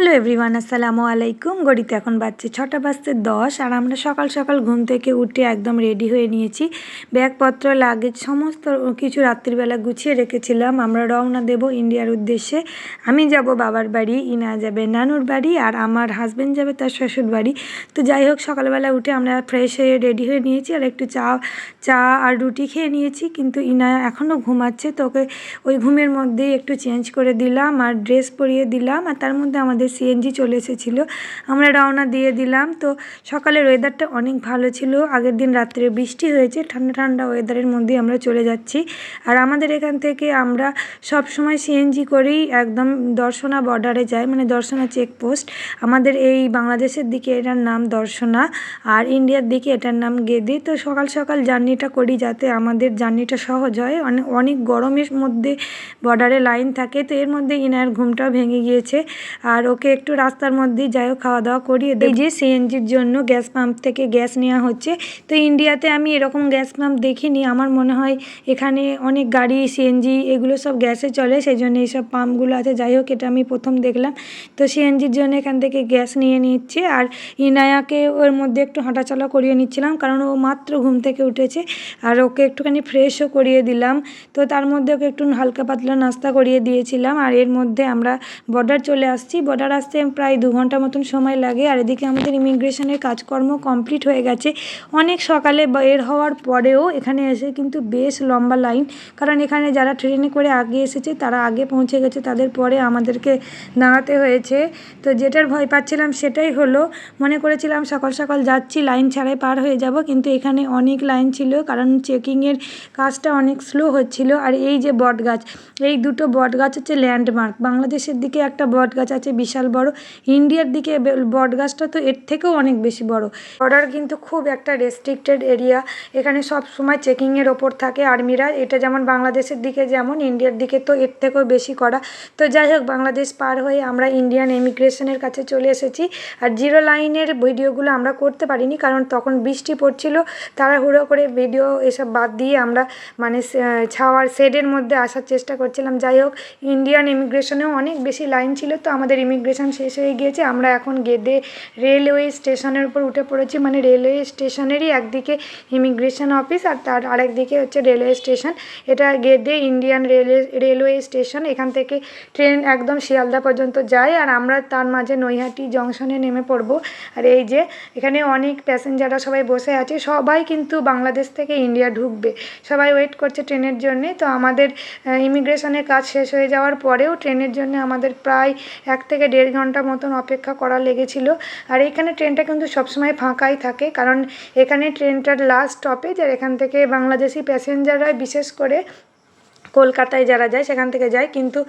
Hello everyone, আসসালামু আলাইকুম। গড়িতে এখন বাজছে ছটা বাজতে দশ আর আমরা সকাল সকাল ঘুম থেকে উঠে একদম রেডি হয়ে নিয়েছি। ব্যাগপত্র, লাগেজ, সমস্ত কিছু রাত্রিবেলা গুছিয়ে রেখেছিলাম। আমরা রওনা দেব ইন্ডিয়ার উদ্দেশ্যে। আমি যাব বাবার বাড়ি, ইনা যাবে নানুর বাড়ি আর আমার হাজব্যান্ড যাবে তার শ্বশুর বাড়ি। তো যাই হোক, সকালবেলা উঠে আমরা ফ্রেশ হয়ে রেডি হয়ে নিয়েছি আর একটু চা চা আর রুটি খেয়ে নিয়েছি। কিন্তু ইনা এখনও ঘুমাচ্ছে, তো ওকে ওই ঘুমের মধ্যেই একটু চেঞ্জ করে দিলাম আর ড্রেস পরিয়ে দিলাম আর তার মধ্যে আমাদের সিএনজি চলে এসেছিল। আমরা রওনা দিয়ে দিলাম। তো সকালের ওয়েদারটা অনেক ভালো ছিল। আগের দিন রাত্রে বৃষ্টি হয়েছে। ঠান্ডা ঠান্ডা ওয়েদারের মধ্যেই আমরা চলে যাচ্ছি। আর আমাদের এখান থেকে আমরা সব সময় সিএনজি করেই একদম দর্শনা বর্ডারে যাই মানে দর্শনা চেকপোস্ট আমাদের এই বাংলাদেশের দিকে এটার নাম দর্শনা আর ইন্ডিয়ার দিকে এটার নাম গেদি। তো সকাল সকাল জার্নিটা করি যাতে আমাদের জার্নিটা সহজ হয়। অনেক অনেক গরমের মধ্যে বর্ডারে লাইন থাকে। তো এর মধ্যে ইনার ঘুমটাও ভেঙে গিয়েছে। আর ওকে একটু রাস্তার মধ্যেই যাই হোক খাওয়া দাওয়া করিয়ে দিই যে সিএনজির জন্য গ্যাস পাম্প থেকে গ্যাস নেওয়া হচ্ছে, তো ইন্ডিয়াতে আমি এরকম গ্যাস পাম্প দেখিনি। আমার মনে হয় এখানে অনেক গাড়ি, সিএনজি এগুলো সব গ্যাসে চলে সেই জন্য এইসব পাম্পগুলো আছে। যাই হোক, এটা আমি প্রথম দেখলাম। তো সিএনজির জন্য এখান থেকে গ্যাস নিয়ে নিচ্ছে আর ইনায়াকে ওর মধ্যে একটু হাঁটাচলা করিয়ে নিচ্ছিলাম, কারণ ও মাত্র ঘুম থেকে উঠেছে আর ওকে একটুখানি ফ্রেশও করিয়ে দিলাম। তো তার মধ্যে ওকে একটু হালকা পাতলা নাস্তা করিয়ে দিয়েছিলাম আর এর মধ্যে আমরা বর্ডার চলে আসছি। বর্ডার আসতে প্রায় দু ঘণ্টা মতন সময় লাগে আর এদিকে আমাদের ইমিগ্রেশনের কাজকর্ম কমপ্লিট হয়ে গেছে। অনেক সকালে বের হওয়ার পরেও এখানে এসে কিন্তু বেশ লম্বা লাইন, কারণ এখানে যারা ট্রেনে করে আগে এসেছে তারা আগে পৌঁছে গেছে, তাদের পরে আমাদেরকে দাঁড়াতে হয়েছে। তো যেটার ভয় পাচ্ছিলাম সেটাই হলো, মনে করেছিলাম সকাল সকাল যাচ্ছি, লাইন ছাড়াই পার হয়ে যাব, কিন্তু এখানে অনেক লাইন ছিল, কারণ চেকিংয়ের কাজটা অনেক স্লো হচ্ছিল। আর এই যে বট গাছ এই দুটো বট গাছ হচ্ছে ল্যান্ডমার্ক। বাংলাদেশের দিকে একটা বট গাছ আছে বিশাল বড়। ইন্ডিয়ার দিকে বট গাছটা তো এর থেকেও অনেক বেশি বড়। বর্ডার কিন্তু খুব একটা রেস্ট্রিক্টেড এরিয়া এখানে সব সময় চেকিংয়ের ওপর থাকে আর্মিরা এটা যেমন বাংলাদেশের দিকে যেমন, ইন্ডিয়ার দিকে তো এর থেকেও বেশি করা। তো যাই হোক, বাংলাদেশ পার হয়ে আমরা ইন্ডিয়ান ইমিগ্রেশনের কাছে চলে এসেছি। আর জিরো লাইনের ভিডিওগুলো আমরা করতে পারিনি কারণ তখন বৃষ্টি পড়ছিল। তাড়াহুড়ো করে ভিডিও এসব বাদ দিয়ে আমরা মানে ছাওয়ার শেডের মধ্যে আসার চেষ্টা করছিলাম। যাই হোক ইন্ডিয়ান ইমিগ্রেশনেও অনেক বেশি লাইন ছিল। তো আমাদের ইমিগ্রেশন শেষ হয়ে গিয়েছে, আমরা এখন গেদে রেলওয়ে স্টেশনের উপর উঠে পড়েছি। মানে রেলওয়ে স্টেশনেরই একদিকে ইমিগ্রেশন অফিস আর তার আরেক দিকে হচ্ছে রেলওয়ে স্টেশন। এটা Gede Indian railway railway station. এখান থেকে ট্রেন একদম শিয়ালদা পর্যন্ত যায় আর আমরা তার মাঝে নৈহাটি জংশনে নেমে পড়ব। আর এই যে এখানে অনেক প্যাসেঞ্জাররা সবাই বসে আছে, সবাই কিন্তু বাংলাদেশ থেকে ইন্ডিয়া ঢুকবে। সবাই ওয়েট করছে ট্রেনের জন্যে। তো আমাদের ইমিগ্রেশনের কাজ শেষ হয়ে যাওয়ার পরেও ট্রেনের জন্য আমাদের প্রায় এক থেকে দেড় ঘণ্টা মতন অপেক্ষা করা লেগেছিল। আর এখানে ট্রেনটা কিন্তু সবসময় ফাঁকাই থাকে। কারণ এখানে ট্রেনটার লাস্ট স্টপেজ আর এখান থেকে বাংলাদেশি প্যাসেঞ্জাররা বিশেষ করে কলকাতায় যারা যায় সেখান থেকে যায়। কিন্তু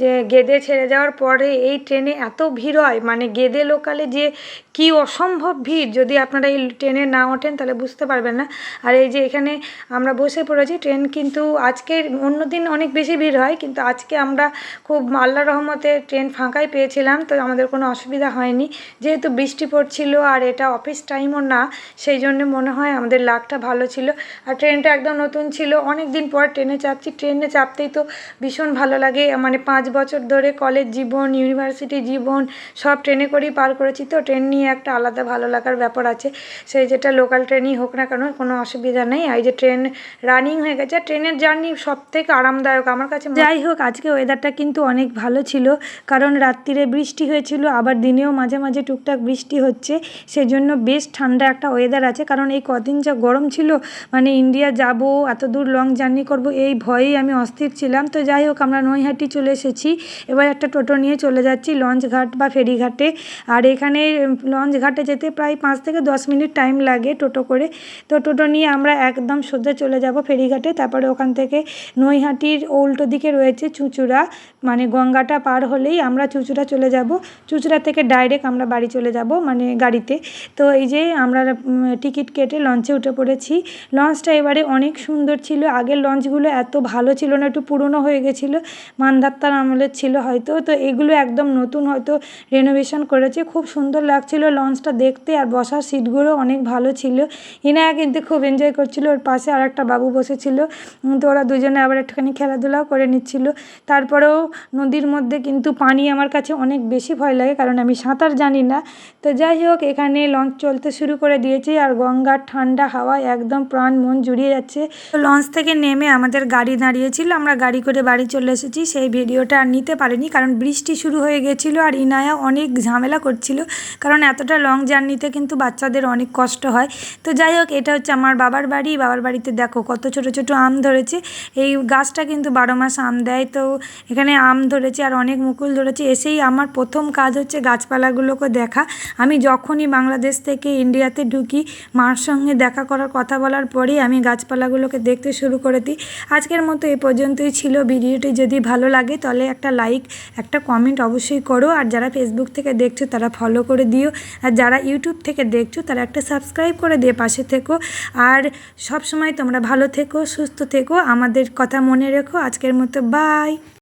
যে গেদে ছেড়ে যাওয়ার পরে এই ট্রেনে এত ভিড় হয় মানে গেদে লোকালে যে কি অসম্ভব ভিড়, যদি আপনারা এই ট্রেনে না ওঠেন তাহলে বুঝতে পারবেন না। আর এই যে এখানে আমরা বসে পড়েছি, ট্রেন কিন্তু আজকে অন্য দিন অনেক বেশি ভিড় হয়, কিন্তু আজকে আমরা খুব আল্লাহ রহমতে ট্রেন ফাঁকাই পেয়েছিলাম, তো আমাদের কোনো অসুবিধা হয়নি। যেহেতু বৃষ্টি পড়ছিল আর এটা অফিস টাইমও না, সেই জন্য মনে হয় আমাদের লাকটা ভালো ছিল। আর ট্রেনটা একদম নতুন ছিল, অনেক দিন পর ট্রেনে চাপছি, ট্রেনে চাপতেই তো ভীষণ ভালো লাগে। মানে পাঁচ বছর ধরে কলেজ জীবন ইউনিভার্সিটি জীবন সব ট্রেনে করেই পার করেছি। তো ট্রেন নিয়ে একটা আলাদা ভালো লাগার ব্যাপার আছে। সেই যেটা লোকাল ট্রেনই হোক না কেন, কোনো অসুবিধা নেই। এই যে ট্রেন রানিং হয়ে গেছে ট্রেনের জার্নি সব থেকে আরামদায়ক আমার কাছে যাই হোক, আজকে ওয়েদারটা কিন্তু অনেক ভালো ছিল। কারণ রাত্রিরে বৃষ্টি হয়েছিল, আবার দিনেও মাঝে মাঝে টুকটাক বৃষ্টি হচ্ছে। সেজন্য বেশ ঠান্ডা একটা ওয়েদার আছে। কারণ এই কদিন যা গরম ছিল মানে ইন্ডিয়া যাব এত দূর লং জার্নি করব, এই ভয়েই আমি অস্থির ছিলাম। তো যাই হোক, আমরা নৈহাটি চলে এসেছি। এবার একটা টোটো নিয়ে চলে যাচ্ছি লঞ্চ ঘাট বা ফেরিঘাটে আর এখানে লঞ্চ ঘাটে যেতে প্রায় পাঁচ থেকে দশ মিনিট টাইম লাগে টোটো করে। তো টোটো নিয়ে আমরা একদম সোজা চলে যাব ফেরিঘাটে তারপরে ওখান থেকে নৈহাটির উল্টো দিকে রয়েছে চুঁচুড়া। মানে গঙ্গাটা পার হলেই আমরা চুঁচুড়া চলে যাব। চুঁচুড়া থেকে ডাইরেক্ট আমরা বাড়ি চলে যাব মানে গাড়িতে। তো এই যে আমরা টিকিট কেটে লঞ্চে উঠে পড়েছি। লঞ্চটা এবারে অনেক সুন্দর ছিল। আগের লঞ্চগুলো এত ভালো ছিল না, একটু পুরনো হয়ে গেছিল, মান্ধাত্তার আমলের ছিল হয়তো। তো এগুলো একদম নতুন হয়তো রেনোভেশন করেছে। খুব সুন্দর লাগছিল লঞ্চটা দেখতে আর বসার সিটগুলো অনেক ভালো ছিল। ইনায়া কিন্তু খুব এনজয় করছিল, ওর পাশে আর একটা বাবু বসেছিল। তো ওরা দুজনে আবার একটুখানি খেলাধুলাও করে নিচ্ছিল। তারপরেও নদীর মধ্যে কিন্তু পানি আমার কাছে অনেক বেশি ভয় লাগে, কারণ আমি সাঁতার জানি না। তো যাই হোক, এখানে লঞ্চ চলতে শুরু করে দিয়েছে আর গঙ্গার ঠান্ডা হাওয়ায় একদম প্রাণ মন জুড়িয়ে যাচ্ছে। লঞ্চ থেকে নেমে আমাদের গাড়ি দাঁড়িয়েছিল আমরা গাড়ি করে বাড়ি চলে এসেছি, সেই ভিডিওটা আর নিতে পারিনি কারণ বৃষ্টি শুরু হয়ে গেছিল আর ইনায়া অনেক ঝামেলা করছিল। কারণ এতটা লং জার্নিতে কিন্তু বাচ্চাদের অনেক কষ্ট হয়। তো যাই হোক, এটা হচ্ছে আমার বাবার বাড়ি। বাবার বাড়িতে দেখো কত ছোট ছোট আম ধরেছে। এই গাছটা কিন্তু বারো মাস আম দেয়। তো এখানে আম ধরেছে আর অনেক মুকুল ধরেছে। এসেই আমার প্রথম কাজ হচ্ছে গাছপালাগুলোকে দেখা। আমি যখনই বাংলাদেশ থেকে ইন্ডিয়াতে ঢুকি, মার সঙ্গে দেখা করার কথা বলার পরেই আমি গাছপালাগুলোকে দেখতে শুরু করে দিই। আজকের মতো এ পর্যন্তই ছিল ভিডিওটি। যদি ভালো লাগে তাহলে একটা লাইক একটা কমেন্ট অবশ্যই করো। আর যারা ফেসবুক থেকে দেখছ তারা ফলো করে দিও। আর যারা ইউটিউব থেকে দেখছ তারা একটা সাবস্ক্রাইব করে দিয়ে পাশে থেকো। আর সব সময় তোমরা ভালো থেকো, সুস্থ থেকো। আমাদের কথা মনে রেখো। আজকের মতো বাই